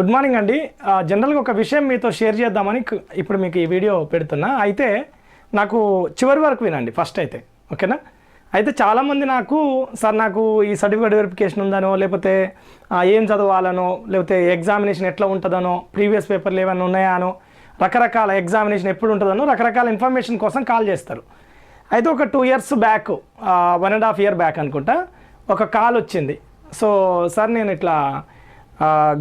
Good morning అండి. జనరల్గా ఒక విషయం మీతో షేర్ చేద్దామని ఇప్పుడు మీకు ఈ వీడియో పెడుతున్నా. అయితే నాకు చివరి వరకు వినండి ఫస్ట్ అయితే. ఓకేనా అయితే చాలామంది నాకు సార్ నాకు ఈ సర్టిఫికేట్ వెరిఫికేషన్ ఉందనో లేకపోతే ఏం చదవాలనో లేకపోతే ఎగ్జామినేషన్ ఎట్లా ఉంటుందనో ప్రీవియస్ పేపర్లు ఏమైనా ఉన్నాయా అనో రకరకాల ఎగ్జామినేషన్ ఎప్పుడు ఉంటుందనో రకరకాల ఇన్ఫర్మేషన్ కోసం కాల్ చేస్తారు. అయితే ఒక two years back one and half year back అనుకుంటా ఒక కాల్ వచ్చింది. సో సార్ నేను ఇట్లా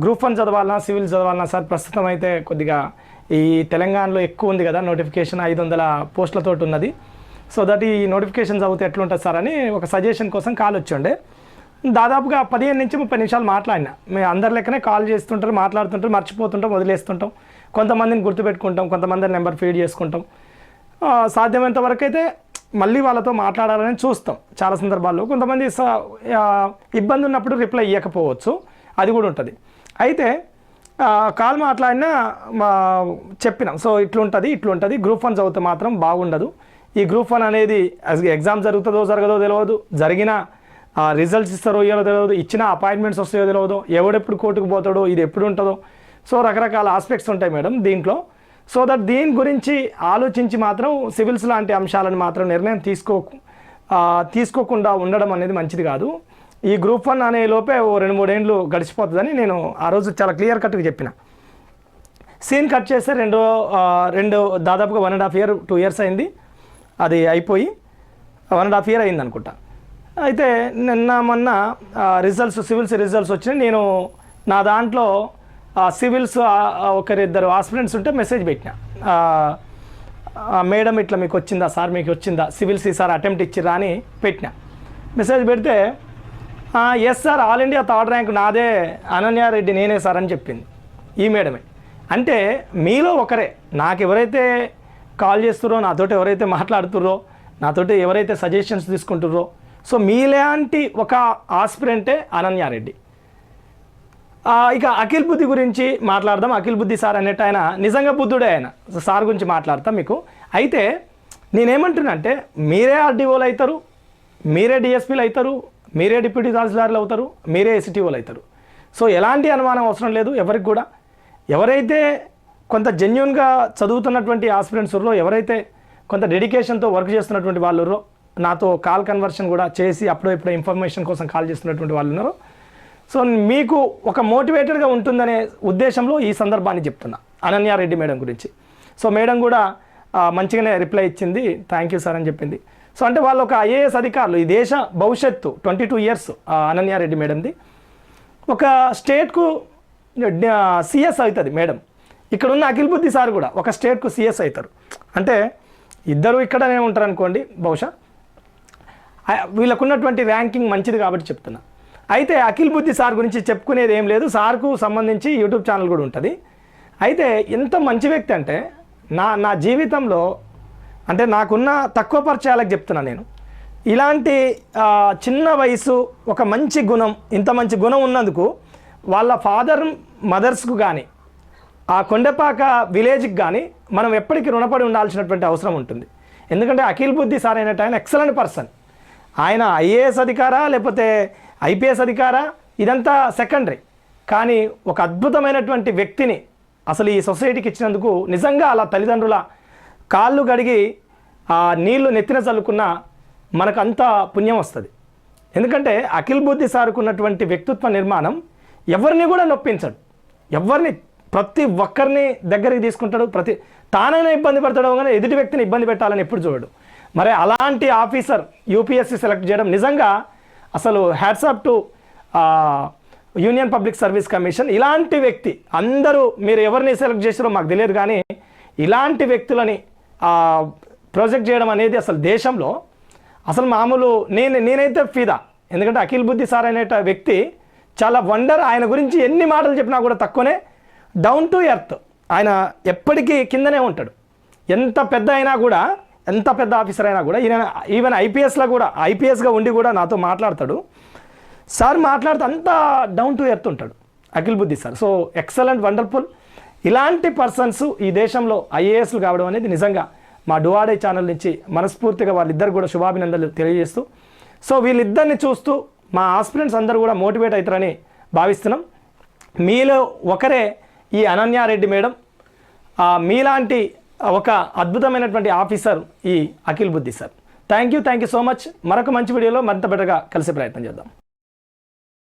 గ్రూప్ వన్ చదవాలన్నా సివిల్ చదవాలన్నా సార్ ప్రస్తుతం అయితే కొద్దిగా ఈ తెలంగాణలో ఎక్కువ ఉంది కదా నోటిఫికేషన్ ఐదు వందల పోస్టులతో ఉన్నది. సో దట్ ఈ నోటిఫికేషన్ చదివితే ఎట్లుంటుంది సార్ అని ఒక సజెషన్ కోసం కాల్ వచ్చిండే. దాదాపుగా పదిహేను నుంచి ముప్పై నిమిషాలు మాట్లాడినా. మేము అందరి లెక్కనే కాల్ చేస్తుంటారు మాట్లాడుతుంటారు మర్చిపోతుంటాం వదిలేస్తుంటాం. కొంతమందిని గుర్తుపెట్టుకుంటాం కొంతమందిని నెంబర్ ఫీడ్ చేసుకుంటాం. సాధ్యమైనంత వరకు అయితే మళ్ళీ వాళ్ళతో మాట్లాడాలని చూస్తాం. చాలా సందర్భాల్లో కొంతమంది స- ఇబ్బంది ఉన్నప్పుడు రిప్లై ఇవ్వకపోవచ్చు అది కూడా ఉంటుంది. అయితే కాల్ మాట్లాడినా చెప్పినాం. సో ఇట్లుంటుంది ఇట్లుంటుంది. గ్రూప్ వన్ చదివితే మాత్రం బాగుండదు. ఈ గ్రూప్ వన్ అనేది ఎగ్జామ్ జరుగుతుందో జరగదో తెలియదు జరిగిన రిజల్ట్స్ ఇస్తారో ఇయ్యాలో తెలియదు ఇచ్చిన అపాయింట్మెంట్స్ వస్తాయో తెలియదు ఎవడెప్పుడు కోర్టుకు పోతాడో ఇది ఎప్పుడు ఉంటుందో సో రకరకాల ఆస్పెక్ట్స్ ఉంటాయి మేడం దీంట్లో. సో దట్ దీని గురించి ఆలోచించి మాత్రం సివిల్స్ లాంటి అంశాలను మాత్రం నిర్ణయం తీసుకో తీసుకోకుండా ఉండడం అనేది మంచిది కాదు. ఈ గ్రూప్ వన్ అనే లోపే ఓ రెండు మూడేండ్లు గడిచిపోతుందని నేను ఆ రోజు చాలా క్లియర్ కట్గా చెప్పిన. సీన్ కట్ చేస్తే రెండో రెండు దాదాపుగా one and half year two years అయింది. అది అయిపోయి వన్ అండ్ హాఫ్ ఇయర్ అయింది అనుకుంటా. అయితే నిన్న మొన్న రిజల్ట్స్ సివిల్స్ రిజల్ట్స్ వచ్చినాయి. నేను నా దాంట్లో సివిల్స్ ఒకరిద్దరు ఆస్పిరెంట్స్ ఉంటే మెసేజ్ పెట్టిన. మేడం ఇట్లా మీకు వచ్చిందా సార్ మీకు వచ్చిందా సివిల్స్ ఈసారి అటెంప్ట్ ఇచ్చిరా అని పెట్టిన. మెసేజ్ పెడితే yes sir all India third rank నాదే. అనన్యారెడ్డి నేనే సార్ అని చెప్పింది ఈ మేడమే. అంటే మీలో ఒకరే. నాకు ఎవరైతే కాల్ చేస్తుర్రో నాతోటి ఎవరైతే మాట్లాడుతుర్రో నాతోటి ఎవరైతే సజెషన్స్ తీసుకుంటుర్రో సో మీలాంటి ఒక ఆస్పిరెంటే అనన్యారెడ్డి ఇక అఖిల్ బుద్ధి గురించి మాట్లాడదాం. అఖిల్ బుద్ధి సార్ అనేట ఆయన నిజంగా బుద్ధుడే ఆయన. సో సార్ గురించి మాట్లాడతాం మీకు. అయితే నేనేమంటున్నా అంటే మీరే ఆర్డీఓలు అవుతారు మీరే డిఎస్పీలు అవుతారు మీరే డిప్యూటీ తహసీల్దార్లు అవుతారు మీరే ఎస్టీఓలు అవుతారు. సో ఎలాంటి అనుమానం అవసరం లేదు ఎవరికి కూడా. ఎవరైతే కొంత జెన్యున్గా చదువుతున్నటువంటి ఆస్పిరెంట్స్లో ఎవరైతే కొంత డెడికేషన్తో వర్క్ చేస్తున్నటువంటి వాళ్ళు నాతో కాల్ కన్వర్షన్ కూడా చేసి అప్పుడో ఇప్పుడు ఇన్ఫర్మేషన్ కోసం కాల్ చేస్తున్నటువంటి వాళ్ళు ఉన్నారు సో మీకు ఒక మోటివేటెడ్గా ఉంటుందనే ఉద్దేశంలో ఈ సందర్భాన్ని చెప్తున్నా. అనన్యారెడ్డి మేడం గురించి. సో మేడం కూడా మంచిగానే రిప్లై ఇచ్చింది. థ్యాంక్ యూ సార్ అని చెప్పింది. సో అంటే వాళ్ళు ఒక ఐఏఎస్ అధికారులు ఈ దేశ భవిష్యత్తు ట్వంటీ టూ ఇయర్స్ అనన్యారెడ్డి మేడంది. ఒక స్టేట్కు సిఎస్ అవుతుంది మేడం. ఇక్కడ ఉన్న అఖిల్ బుద్ధి సార్ కూడా ఒక స్టేట్కు సిఎస్ అవుతారు. అంటే ఇద్దరు ఇక్కడనే ఉంటారు అనుకోండి బహుశా వీళ్ళకున్నటువంటి ర్యాంకింగ్ మంచిది కాబట్టి చెప్తున్నా. అయితే అఖిల్ బుద్ధి సార్ గురించి చెప్పుకునేది ఏం లేదు. సార్కు సంబంధించి యూట్యూబ్ ఛానల్ కూడా ఉంటుంది. అయితే ఎంత మంచి వ్యక్తి అంటే నా నా జీవితంలో అంటే నాకున్న తక్కువ పరిచయాలకు చెప్తున్నా నేను. ఇలాంటి చిన్న వయసు ఒక మంచి గుణం ఇంత మంచి గుణం ఉన్నందుకు వాళ్ళ ఫాదర్ మదర్స్కు కానీ ఆ కొండపాక విలేజ్కి కానీ మనం ఎప్పటికీ రుణపడి ఉండాల్సినటువంటి అవసరం ఉంటుంది. ఎందుకంటే అఖిల్ బుద్ధి సార్ అయినట్టు ఆయన ఎక్సలెంట్ పర్సన్. ఆయన ఐఏఎస్ అధికారా లేకపోతే ఐపీఎస్ అధికారా? ఇదంతా సెకండరీ. కానీ ఒక అద్భుతమైనటువంటి వ్యక్తిని అసలు ఈ సొసైటీకి ఇచ్చినందుకు నిజంగా అలా తల్లిదండ్రుల కాళ్ళు కడిగి ఆ నీళ్ళు నెత్తిన చల్లుకున్న మనకు పుణ్యం వస్తుంది. ఎందుకంటే అఖిల్ బుద్ధి సారుకున్నటువంటి వ్యక్తిత్వ నిర్మాణం ఎవరిని కూడా నొప్పించడు. ఎవరిని ప్రతి ఒక్కరిని దగ్గరికి తీసుకుంటాడు ప్రతి తానైనా ఇబ్బంది పడతాడు కానీ ఎదుటి వ్యక్తిని ఇబ్బంది పెట్టాలని ఎప్పుడు చూడడు. మరి అలాంటి ఆఫీసర్ యూపీఎస్సీ సెలెక్ట్ చేయడం నిజంగా అసలు hats off to union public service commission. ఇలాంటి వ్యక్తి అందరూ మీరు ఎవరిని సెలెక్ట్ చేసారో మాకు తెలియదు కానీ ఇలాంటి వ్యక్తులని ప్రాజెక్ట్ చేయడం అనేది అసలు దేశంలో అసలు మామూలు నేను నేనైతే ఫిదా. ఎందుకంటే అఖిల్ బుద్ధి సార్ అనే వ్యక్తి చాలా వండర్ ఆయన గురించి ఎన్ని మాటలు చెప్పినా కూడా తక్కువనే. డౌన్ టు ఎర్త్ ఆయన ఎప్పటికీ కిందనే ఉంటాడు. ఎంత పెద్ద అయినా కూడా ఎంత పెద్ద ఆఫీసర్ అయినా కూడా ఈయన ఈవెన్ ఐపీఎస్లో కూడా ఐపీఎస్గా ఉండి కూడా నాతో మాట్లాడతాడు. సార్ మాట్లాడితే అంతా డౌన్ టు ఎర్త్ ఉంటాడు Akhil Buddhi sir. So excellent wonderful ఇలాంటి పర్సన్స్ ఈ దేశంలో ఐఏఎస్లు కావడం అనేది నిజంగా మా డువాడే ఛానల్ నుంచి మనస్ఫూర్తిగా వాళ్ళిద్దరు కూడా శుభాభినందనలు తెలియజేస్తూ సో వీళ్ళిద్దరిని చూస్తూ మా ఆస్పిరెంట్స్ అందరూ కూడా మోటివేట్ అవుతారని భావిస్తున్నాం. మీలో ఒకరే ఈ అనన్యారెడ్డి మేడం. మీలాంటి ఒక అద్భుతమైనటువంటి ఆఫీసర్ ఈ Akhil Buddhi sir. Thank you thank you so much. మరొక మంచి వీడియోలో మరింత బెటర్గా కలిసే ప్రయత్నం చేద్దాం.